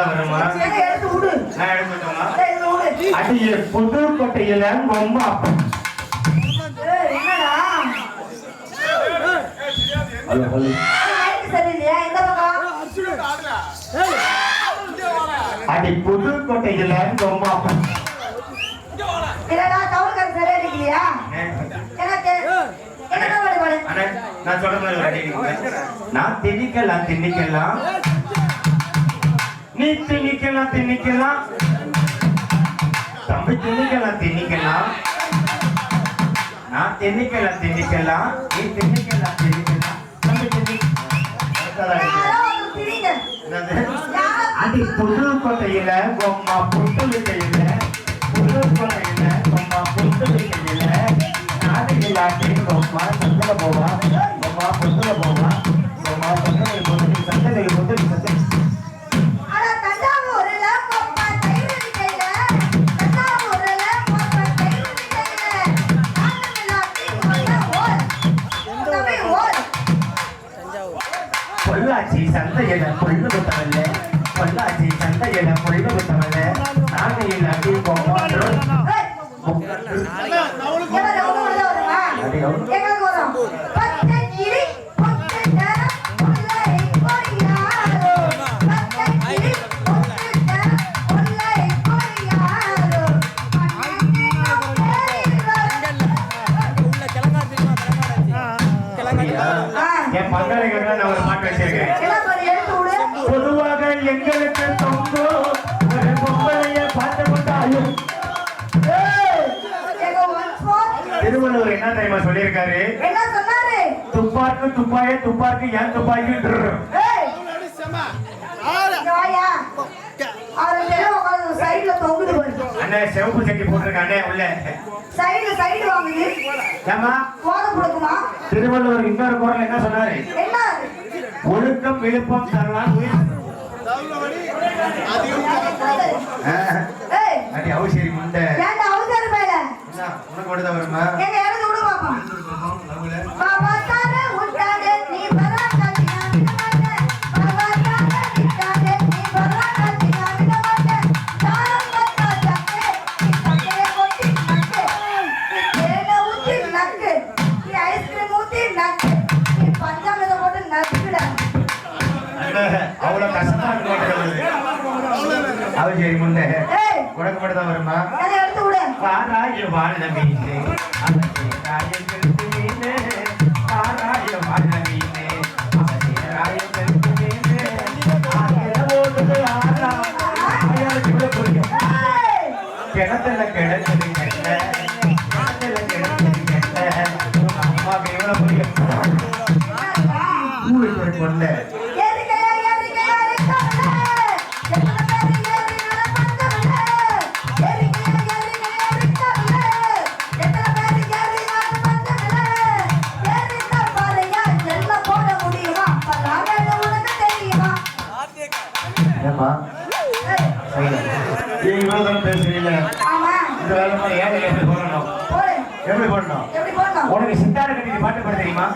தான் வருமா எடுத்து விடு. நான் எடுத்து விட்டோமா ஏய், இதுல விடு. அடியே புதுக்கோட்டையில பொம்மா ஏய், என்னடா? Hello hello. லைட் சரியில்லையா? இந்த பக்கம்? அடி புதுக்கோட்டையில பொம்மா நான் சொல்ற மாதிரி. நான் திணிக்கலாம் திணிக்கலாம். நீ திணிக்கலாம் திணிக்கலாம் தம்பி திணிக்கலாம் திணிக்கலாம் நான் திணிக்கலாம் திணிக்கலாம் நீ திணிக்கலாம் திணிக்கலாம் தம்பி திணி அடி புதுக்கோட்டையில பொம்மா புத்துலிக்கையில பொள்ளாச்சி சந்தையில பொண்ணு புத்தவல்ல பொள்ளாச்சி சந்தையில பொண்ணு புத்தவல்ல சாமியில் பொம்மா ஏய், எவன் எவனும் என் பங்காளிகளுக்கு நான் ஒரு பாட்டு வச்சிருக்கேன். பொதுவாக எங்களுக்கு தொங்கோ ஒரு பொம்பளைய பார்த்து கொண்டாயும் திருவள்ளுவர் என்ன தெரியுமா சொல்லியிருக்காரு? என்ன சொன்னாரு? துப்பாக்கு துப்பாய துப்பாக்கு ஏன் துப்பாக்கி அண்ணே சிவப்பு சட்டி போட்டிருக்க அண்ணே உள்ள. சைடு சைடு வாங்குது ஏமா கோலம் கொடுக்குமா திருவள்ளுவர் இன்னொரு குரல் என்ன சொன்னாரு? என்ன ஒழுக்கம் விழுப்பம் தரலாம் முண்டை ஏய். உனக்கு மட்டும் தான் வருமா பாராய வாழ்ந்த மீனே பாராய வாழ்ந்த மீனே ராயங்களுக்கு மீனே கிணத்துல கிடச்சது கெட்ட கிணத்துல கிடச்சது கெட்ட. அம்மாவுக்கு எவ்வளவு புரியும்? பொண்ணு ஏமா ஏய், நீ இவ்வளவு தூரம் பேசுறீங்க. ஆமா. இந்த வேலை ஏழை எப்படி போடணும்? போடு. எப்படி போடணும்? உனக்கு சித்தார பாட்டு பாட தெரியுமா?